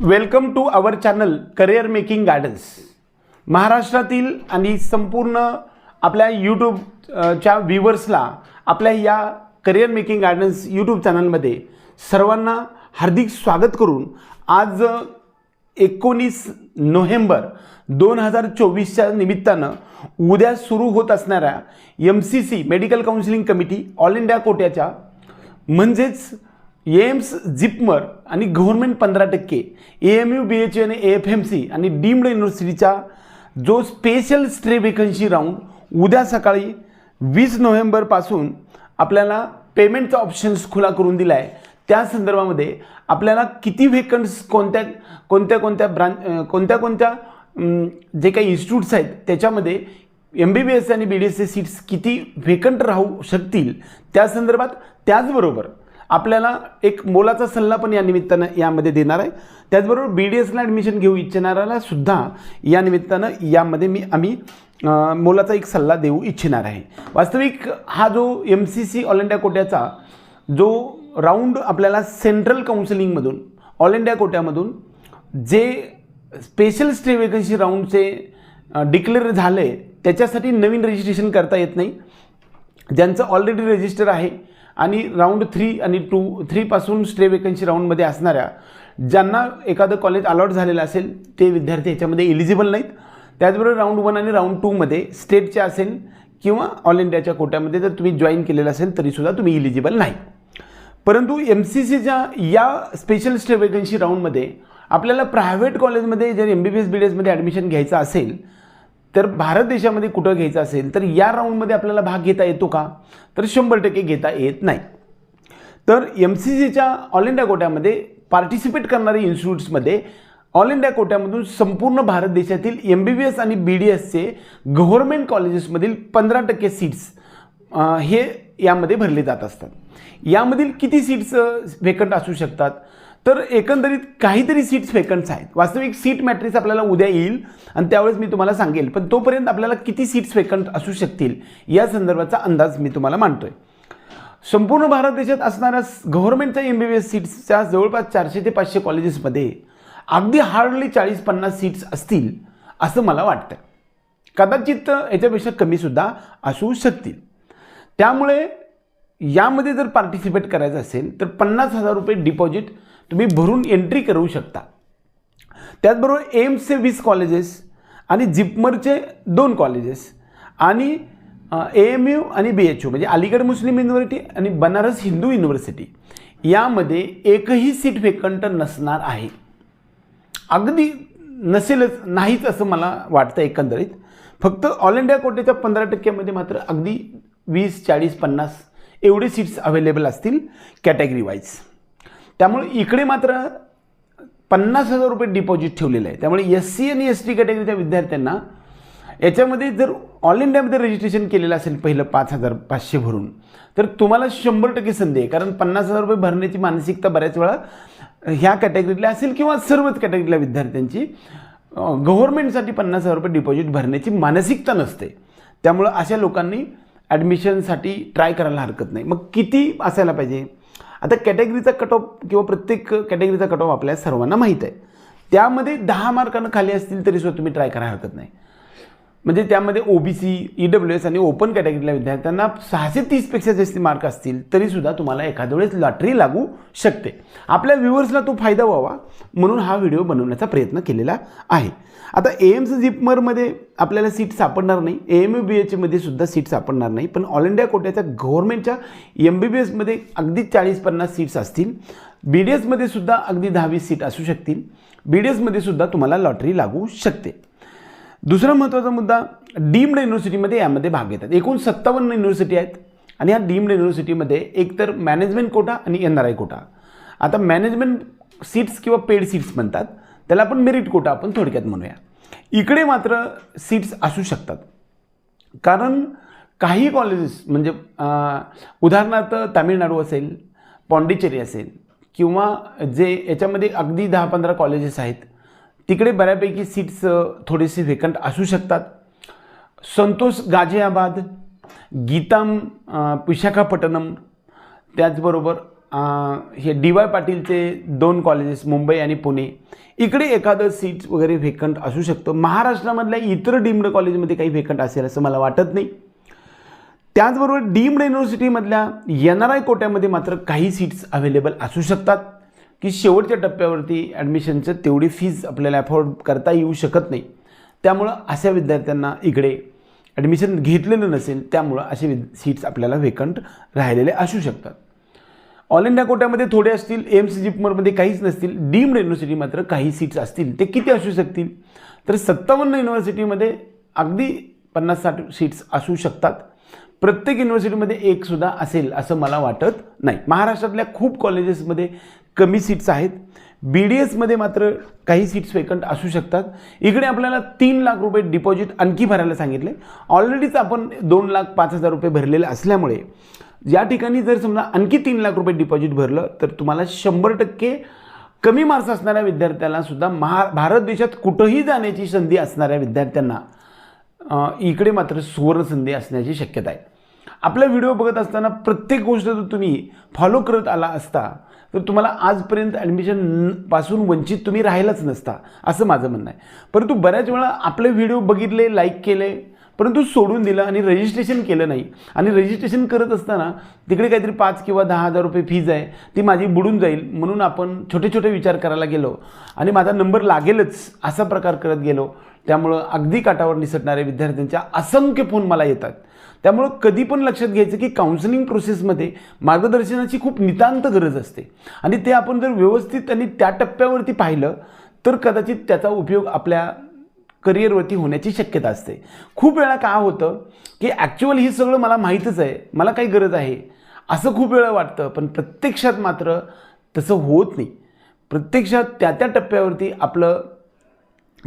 Welcome to our channel career making gardens महाराष्ट्रातील आणि संपूर्ण आपल्या यूट्यूब अ, च्या आपल्या या करिअर मेकिंग गार्डन्स यूट्यूब चॅनलमध्ये सर्वांना हार्दिक स्वागत करून आज एकोणीस नोव्हेंबर दोन हजार चोवीसच्या निमित्तानं उद्या सुरू होत असणाऱ्या M C C medical counselling committee all India कोट्याच्या म्हणजेच एम्स जिपमर आणि गव्हर्नमेंट पंधरा टक्के. A M U B H आणि ए एफ एम सी आणि डीम्ड युनिव्हर्सिटीचा जो स्पेशल स्ट्रे वेकन्सी राऊंड उद्या सकाळी वीस नोव्हेंबरपासून आपल्याला पेमेंटचा ऑप्शन्स खुला करून दिला आहे त्या संदर्भामध्ये आपल्याला किती व्हेकन्स कोणत्या कोणत्या कोणत्या ब्रांच कोणत्या कोणत्या जे काही इन्स्टिट्यूट्स आहेत त्याच्यामध्ये एम बी बी एस आणि बी डी एसचे सीट्स किती व्हेकंट राहू शकतील? त्या संदर्भात त्याचबरोबर आपल्याला एक मोलाचा सल्ला पण या निमित्तानं यामध्ये देणार आहे. त्याचबरोबर बी डी एसला ॲडमिशन घेऊ इच्छिणाऱ्याला सुद्धा या निमित्तानं यामध्ये मी आम्ही मोलाचा एक सल्ला देऊ इच्छिणार आहे. वास्तविक हा जो M C C all India कोट्याचा जो राऊंड आपल्याला सेंट्रल काउन्सिलिंगमधून ऑल इंडिया कोट्यामधून जे स्पेशल स्टे वेकन्सी राऊंडचे डिक्लेअर झाले त्याच्यासाठी नवीन रजिस्ट्रेशन करता येत नाही. ज्यांचं ऑलरेडी रजिस्टर आहे आणि राऊंड थ्री आणि टू थ्रीपासून स्टे वेकन्सी राऊंडमध्ये असणाऱ्या ज्यांना एखादं कॉलेज अलॉट झालेलं असेल ते विद्यार्थी याच्यामध्ये एलिजिबल नाहीत. त्याचबरोबर राऊंड वन आणि राऊंड टूमध्ये स्टेटचे असेल किंवा ऑल इंडियाच्या कोट्यामध्ये जर तुम्ही जॉईन केलेलं असेल तरीसुद्धा तुम्ही इलिजिबल नाही. परंतु एम सी सीच्या या स्पेशल स्टे वेकन्सी राऊंडमध्ये आपल्याला प्रायव्हेट कॉलेजमध्ये जर M B B S B D एसमध्ये ॲडमिशन घ्यायचं असेल तर भारत देशामध्ये कुठं घ्यायचं असेल तर या राऊंडमध्ये आपल्याला भाग घेता येतो का? तर शंभर टक्के घेता येत नाही. तर एम सी सीच्या ऑल इंडिया कोट्यामध्ये पार्टिसिपेट करणारे इन्स्टिट्यूट्समध्ये ऑल इंडिया कोट्यामधून संपूर्ण भारत देशातील एम बी बी एस आणि बी डी एसचे गव्हर्मेंट कॉलेजेसमधील पंधरा टक्के सीट्स हे यामध्ये भरले जात असतात. यामधील किती सीट्स वेकंट असू शकतात? तर एकंदरीत काहीतरी सीट्स वेकंट्स आहेत. वास्तविक सीट मॅट्रिक्स आपल्याला उद्या येईल आणि त्यावेळेस मी तुम्हाला सांगेल. पण तोपर्यंत आपल्याला किती सीट्स वेकंट असू शकतील या संदर्भाचा अंदाज मी तुम्हाला मांडतोय. संपूर्ण भारत देशात असणाऱ्या गव्हर्नमेंटच्या एम बी बी एस सीट्सच्या जवळपास चारशे ते पाचशे कॉलेजेसमध्ये अगदी हार्डली चाळीस पन्नास सीट्स असतील असं मला वाटतं कदाचित याच्यापेक्षा कमीसुद्धा असू शकतील. त्यामुळे यामध्ये जर पार्टिसिपेट करायचं असेल तर पन्नास हजार रुपये डिपॉझिट तुम्ही भरून एंट्री करू शकता. त्याचबरोबर एम्सचे वीस कॉलेजेस आणि जिपमरचे दोन कॉलेजेस आणि ए एम यू आणि बी एच यू म्हणजे अलीगड मुस्लिम युनिव्हर्सिटी आणि बनारस हिंदू युनिव्हर्सिटी यामध्ये एकही सीट वेकंट नसणार आहे. अगदी नसेलच नाहीच असं मला वाटतं एकंदरीत. फक्त ऑल इंडिया कोटेच्या पंधरा टक्क्यामध्ये मात्र अगदी वीस चाळीस पन्नास एवढे सीट्स अवेलेबल असतील कॅटेगरी वाईज त्यामुळे इकडे मात्र पन्नास हजार रुपये डिपॉझिट ठेवलेलं आहे त्यामुळे एस सी आणि एस टी कॅटेगरीच्या विद्यार्थ्यांना याच्यामध्ये जर ऑल इंडियामध्ये रजिस्ट्रेशन केलेलं असेल पहिलं पाच हजार पाचशे भरून तर तुम्हाला शंभर टक्के संधी आहे. कारण पन्नास हजार रुपये भरण्याची मानसिकता बऱ्याच वेळा ह्या कॅटेगरीतल्या असेल किंवा सर्वच कॅटेगरीतल्या विद्यार्थ्यांची गव्हर्मेंटसाठी पन्नास हजार रुपये डिपॉझिट भरण्याची मानसिकता नसते. त्यामुळं अशा लोकांनी ॲडमिशनसाठी ट्राय करायला हरकत नाही. मग किती असायला पाहिजे? आता कॅटेगरीचा कट ऑफ किंवा प्रत्येक कॅटेगरीचा कट ऑफ आपल्या सर्वांना माहीत आहे. त्यामध्ये दहा मार्कानं खाली असतील तरीसुद्धा तुम्ही ट्राय करायला हरकत नाही. म्हणजे त्यामध्ये O B C E W S आणि ओपन कॅटेगरीतल्या विद्यार्थ्यांना सहाशे तीसपेक्षा जास्त मार्क असतील तरीसुद्धा तुम्हाला एखाद्या वेळेस लॉटरी लागू शकते. आपल्या व्ह्युअर्सला तो फायदा व्हावा म्हणून हा व्हिडिओ बनवण्याचा प्रयत्न केलेला आहे. आता ए एम्स जिपमरमध्ये आपल्याला सीट सापडणार नाही. ए एम यू बी एचमध्ये सुद्धा सीट सापडणार नाही. पण ऑल इंडिया कोट्याच्या गव्हर्नमेंटच्या एम बी बी एसमध्ये अगदी चाळीस पन्नास सीट्स असतील. बी डी एसमध्ये सुद्धा अगदी दहावीस सीट असू शकतील. बी डी एसमध्ये सुद्धा तुम्हाला लॉटरी लागू शकते. दुसरा महत्त्वाचा मुद्दा डीम्ड युनिव्हर्सिटीमध्ये यामध्ये भाग घेतात. एकूण सत्तावन्न युनिव्हर्सिटी आहेत आणि या डीम्ड युनिव्हर्सिटीमध्ये एकतर मॅनेजमेंट कोटा आणि एन आर आय कोटा. आता मॅनेजमेंट सीट्स किंवा पेड सीट्स म्हणतात त्याला आपण मेरिट कोटा आपण थोडक्यात म्हणूया. इकडे मात्र सीट्स असू शकतात. कारण काही कॉलेजेस म्हणजे उदाहरणार्थ तामिळनाडू असेल पॉंडिचेरी असेल किंवा जे याच्यामध्ये अगदी दहा पंधरा कॉलेजेस आहेत तिकडे बऱ्यापैकी सीट्स थोडेसे वेकंट असू शकतात. संतोष गाझियाबाद गीताम विशाखापट्टणम त्याचबरोबर हे डी वाय पाटीलचे दोन कॉलेजेस मुंबई आणि पुणे. इकडे एखादं सीट्स वगैरे व्हेकंट असू शकतं. महाराष्ट्रामधल्या इतर डीम्ड कॉलेजमध्ये काही व्हेकंट असेल असं मला वाटत नाही. त्याचबरोबर डीम्ड युनिव्हर्सिटीमधल्या एन आर आय कोट्यामध्ये मात्र काही सीट्स अवेलेबल असू शकतात. की शेवटच्या टप्प्यावरती ॲडमिशनचं तेवढी फीज आपल्याला अफोर्ड करता येऊ शकत नाही. त्यामुळं अशा विद्यार्थ्यांना इकडे ॲडमिशन घेतलेलं नसेल त्यामुळं असे विद सीट्स आपल्याला वेकंट राहिलेले असू शकतात. ऑल इंडिया कोट्यामध्ये थोडे असतील एम सी जिपमरमध्ये काहीच नसतील डीम्ड युनिव्हर्सिटी मात्र काही सीट्स असतील. ते किती असू शकतील? तर सत्तावन्न युनिव्हर्सिटीमध्ये अगदी पन्नास साठ सीट्स असू शकतात. प्रत्येक युनिव्हर्सिटीमध्ये एकसुद्धा असेल असं मला वाटत नाही. महाराष्ट्रातल्या खूप कॉलेजेसमध्ये कमी सीट्स आहेत. बी डी एसमध्ये मात्र काही सीट्स वेकंट असू शकतात. इकडे आपल्याला तीन लाख रुपये डिपॉझिट आणखी भरायला सांगितले. ऑलरेडीच आपण दोन लाख पाच हजार रुपये भरलेले असल्यामुळे या ठिकाणी जर समजा आणखी तीन लाख रुपये डिपॉझिट भरलं तर तुम्हाला शंभर टक्के कमी मार्क्स असणाऱ्या विद्यार्थ्याला सुद्धा महा भारत देशात कुठंही जाण्याची संधी असणाऱ्या विद्यार्थ्यांना इकडे मात्र सुवर्णसंधी असण्याची शक्यता आहे. आपला व्हिडिओ बघत असताना प्रत्येक गोष्ट जर तुम्ही फॉलो करत आला असता तर तुम्हाला आजपर्यंत ॲडमिशनपासून वंचित तुम्ही राहिलाच नसता असं माझं म्हणणं आहे. परंतु बऱ्याच वेळा आपले व्हिडिओ बघितले लाईक केले परंतु सोडून दिलं आणि रजिस्ट्रेशन केलं नाही. आणि रजिस्ट्रेशन करत असताना तिकडे काहीतरी पाच किंवा दहा हजार रुपये फीज आहे ती माझी बुडून जाईल म्हणून आपण छोटे छोटे विचार करायला गेलो. आणि माझा नंबर लागेलच असा प्रकार करत गेलो. त्यामुळं अगदी काटावर निसटणाऱ्या विद्यार्थ्यांच्या असंख्य फोन मला येतात. त्यामुळं कधी पण लक्षात घ्यायचं की काउन्सिलिंग प्रोसेसमध्ये मार्गदर्शनाची खूप नितांत गरज असते. आणि ते आपण जर व्यवस्थित आणि त्या टप्प्यावरती पाहिलं तर कदाचित त्याचा उपयोग आपल्या करिअरवरती होण्याची शक्यता असते. खूप वेळा काय होतं की ॲक्च्युअल हे सगळं मला माहीतच आहे मला काही गरज आहे असं खूप वेळा वाटतं पण प्रत्यक्षात मात्र तसं होत नाही. प्रत्यक्षात त्या त्या टप्प्यावरती आपलं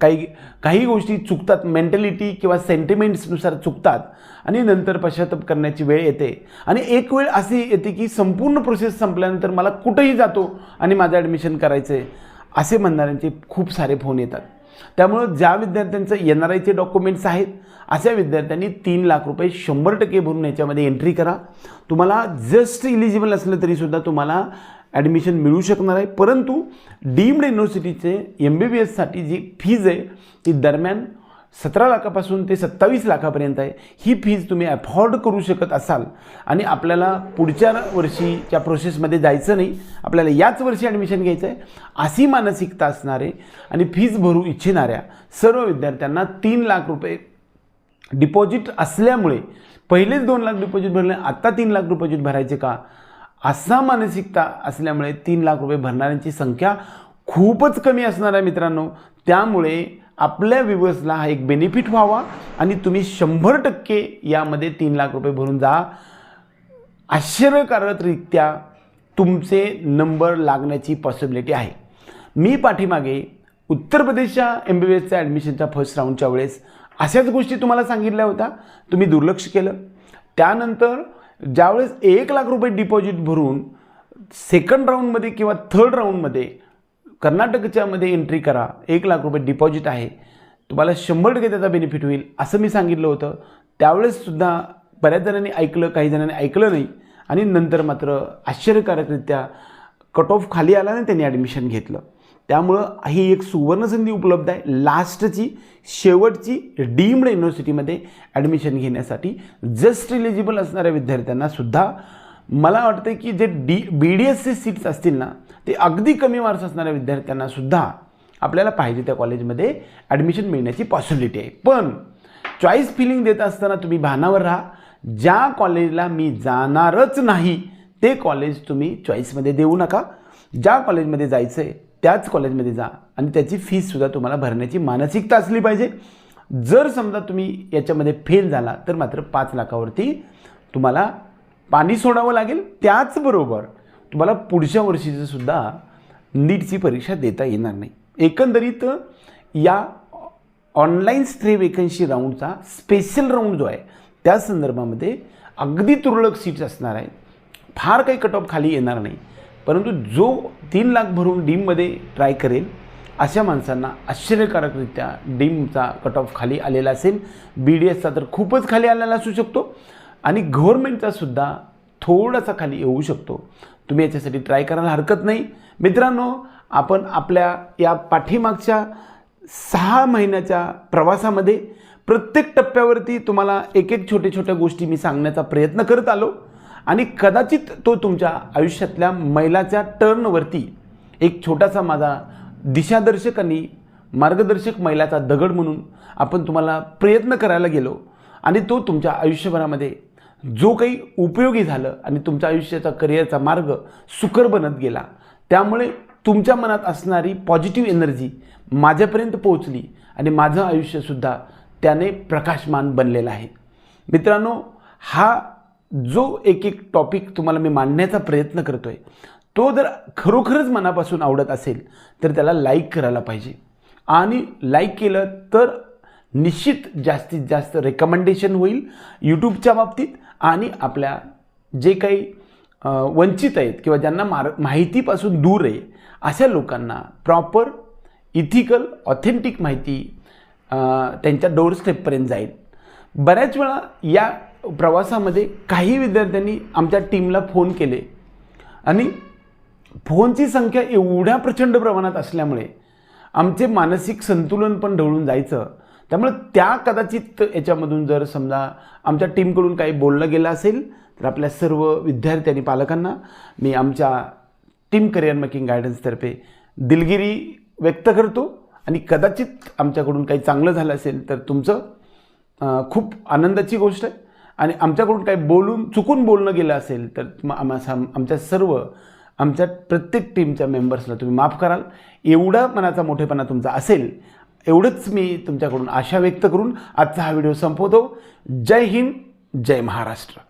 काही काही गोष्टी चुकतात मेंटॅलिटी किंवा सेंटिमेंट्सनुसार चुकतात आणि नंतर पश्चाताप करण्याची वेळ येते. आणि एक वेळ अशी येते की संपूर्ण प्रोसेस संपल्यानंतर मला कुठंही जातो आणि माझं ॲडमिशन करायचं आहे असे म्हणणाऱ्यांचे खूप सारे फोन येतात. त्यामुळं ज्या विद्यार्थ्यांचं एन आर आयचे डॉक्युमेंट्स आहेत अशा विद्यार्थ्यांनी तीन लाख रुपये शंभर टक्के भरून याच्यामध्ये एंट्री करा. तुम्हाला जस्ट इलिजिबल असलं तरीसुद्धा तुम्हाला ॲडमिशन मिळू शकणार आहे. परंतु डीम्ड युनिव्हर्सिटीचे एम बी बी एससाठी जी फीज आहे ती दरम्यान सतरा लाखापासून ते सत्तावीस लाखापर्यंत आहे. ही फीज तुम्ही अफोर्ड करू शकत असाल. आणि आपल्याला पुढच्या वर्षीच्या प्रोसेसमध्ये जायचं नाही. आपल्याला याच वर्षी ॲडमिशन घ्यायचं आहे अशी मानसिकता असणारे आणि फीज भरू इच्छिणाऱ्या सर्व विद्यार्थ्यांना तीन लाख रुपये डिपॉझिट असल्यामुळे पहिलेच दोन लाख डिपॉझिट भरले आत्ता तीन लाख डिपॉझिट भरायचे का? असा मानसिकता असल्यामुळे तीन लाख रुपये भरणाऱ्यांची संख्या खूपच कमी असणार आहे मित्रांनो. त्यामुळे आपल्या व्ह्युअर्सला हा एक बेनिफिट व्हावा आणि तुम्ही शंभर टक्के यामध्ये तीन लाख रुपये भरून जा. आश्चर्यकारकरित्या तुमचे नंबर लागण्याची पॉसिबिलिटी आहे. मी पाठीमागे उत्तर प्रदेशच्या एम बी बी एसच्या ॲडमिशनच्या फर्स्ट राऊंडच्या वेळेस अशाच गोष्टी तुम्हाला सांगितल्या होत्या. तुम्ही दुर्लक्ष केलं. त्यानंतर ज्यावेळेस एक लाख रुपये डिपॉझिट भरून सेकंड राऊंडमध्ये किंवा थर्ड राऊंडमध्ये कर्नाटकच्यामध्ये एंट्री करा. एक लाख रुपये डिपॉझिट आहे. तुम्हाला शंभर टक्के त्याचा बेनिफिट होईल असं मी सांगितलं होतं. त्यावेळेससुद्धा बऱ्याच जणांनी ऐकलं काही जणांनी ऐकलं नाही. आणि नंतर मात्र आश्चर्यकारकरित्या कट ऑफ खाली आला आणि त्यांनी ॲडमिशन घेतलं. त्यामुळं ही एक सुवर्णसंधी उपलब्ध आहे. लास्टची शेवटची डीम्ड युनिव्हर्सिटीमध्ये ॲडमिशन घेण्यासाठी जस्ट इलिजिबल असणाऱ्या विद्यार्थ्यांनासुद्धा मला वाटतं की जे डी बी डी एसचे सीट्स असतील ना ते अगदी कमी मार्क्स असणाऱ्या विद्यार्थ्यांना सुद्धा आपल्याला पाहिजे त्या कॉलेजमध्ये ॲडमिशन मिळण्याची पॉसिबिलिटी आहे. पण चॉईस फिलिंग देत असताना तुम्ही भानावर राहा. ज्या कॉलेजला मी जाणारच नाही ते कॉलेज तुम्ही चॉईसमध्ये देऊ नका. ज्या कॉलेजमध्ये जायचं आहे त्याच कॉलेजमध्ये जा. आणि त्याची फीससुद्धा तुम्हाला भरण्याची मानसिकता असली पाहिजे. जर समजा तुम्ही याच्यामध्ये फेल झाला तर मात्र पाच लाखावरती तुम्हाला पाणी सोडावं लागेल त्याचबरोबर तुम्हाला पुढच्या वर्षीचं सुद्धा नीटची परीक्षा देता येणार नाही. एकंदरीत या ऑनलाईन स्ट्रे वेकन्सी राऊंडचा स्पेशल राऊंड जो आहे त्या संदर्भामध्ये अगदी तुरळक सीट्स असणार आहेत. फार काही कट ऑफ खाली येणार नाही. परंतु जो तीन लाख भरून डीममध्ये ट्राय करेल अशा माणसांना आश्चर्यकारकरित्या डीमचा कट ऑफ खाली आलेला असेल. बी डी एसचा तर खूपच खाली आलेला असू शकतो. आणि गव्हर्नमेंटचा सुद्धा थोडासा खाली येऊ शकतो. तुम्ही याच्यासाठी ट्राय करायला हरकत नाही. मित्रांनो आपण आपल्या या पाठीमागच्या सहा महिन्याच्या प्रवासामध्ये प्रत्येक टप्प्यावरती तुम्हाला एक एक छोट्या छोट्या गोष्टी मी सांगण्याचा प्रयत्न करत आलो. आणि कदाचित तो तुमच्या आयुष्यातल्या मैलाच्या टर्नवरती एक छोटासा माझा दिशादर्शक आणि मार्गदर्शक मैलाचा दगड म्हणून आपण तुम्हाला प्रयत्न करायला गेलो. आणि तो तुमच्या आयुष्यभरामध्ये जो काही उपयोगी झालं आणि तुमच्या आयुष्याचा करिअरचा मार्ग सुकर बनत गेला त्यामुळे तुमच्या मनात असणारी पॉझिटिव्ह एनर्जी माझ्यापर्यंत पोहोचली आणि माझं आयुष्यसुद्धा त्याने प्रकाशमान बनलेलं आहे. मित्रांनो हा जो एक एक टॉपिक तुम्हाला मी मांडण्याचा प्रयत्न करतो आहे तो जर खरोखरच मनापासून आवडत असेल तर त्याला लाईक करायला पाहिजे. आणि लाईक केलं तर निश्चित जास्तीत जास्त रेकमेंडेशन होईल यूट्यूबच्या बाबतीत आणि आपल्या जे काही वंचित आहेत किंवा ज्यांना मार माहितीपासून दूर आहे अशा लोकांना प्रॉपर इथिकल ऑथेंटिक माहिती त्यांच्या डोर स्टेपपर्यंत जाईल. बऱ्याच वेळा या प्रवासामध्ये काही विद्यार्थ्यांनी आमच्या टीमला फोन केले. आणि फोनची संख्या एवढ्या प्रचंड प्रमाणात असल्यामुळे आमचे मानसिक संतुलन पण ढवळून जायचं. त्यामुळे त्या कदाचित याच्यामधून जर समजा आमच्या टीमकडून काही बोललं गेलं असेल तर आपल्या सर्व विद्यार्थी आणि पालकांना मी आमच्या टीम करिअर मेकिंग गायडन्सतर्फे दिलगिरी व्यक्त करतो. आणि कदाचित आमच्याकडून काही चांगलं झालं असेल तर तुमचं खूप आनंदाची गोष्ट आहे. आणि आमच्याकडून काही बोलून चुकून बोलणं गेलं असेल तर म- आम्हा आमच्या सर्व आमच्या प्रत्येक टीमच्या मेंबर्सला तुम्ही माफ कराल. एवढा मनाचा मोठेपणा तुमचा असेल एवढंच मी तुमच्याकडून आशा व्यक्त करून आजचा हा व्हिडिओ संपवतो. जय हिंद जय महाराष्ट्र.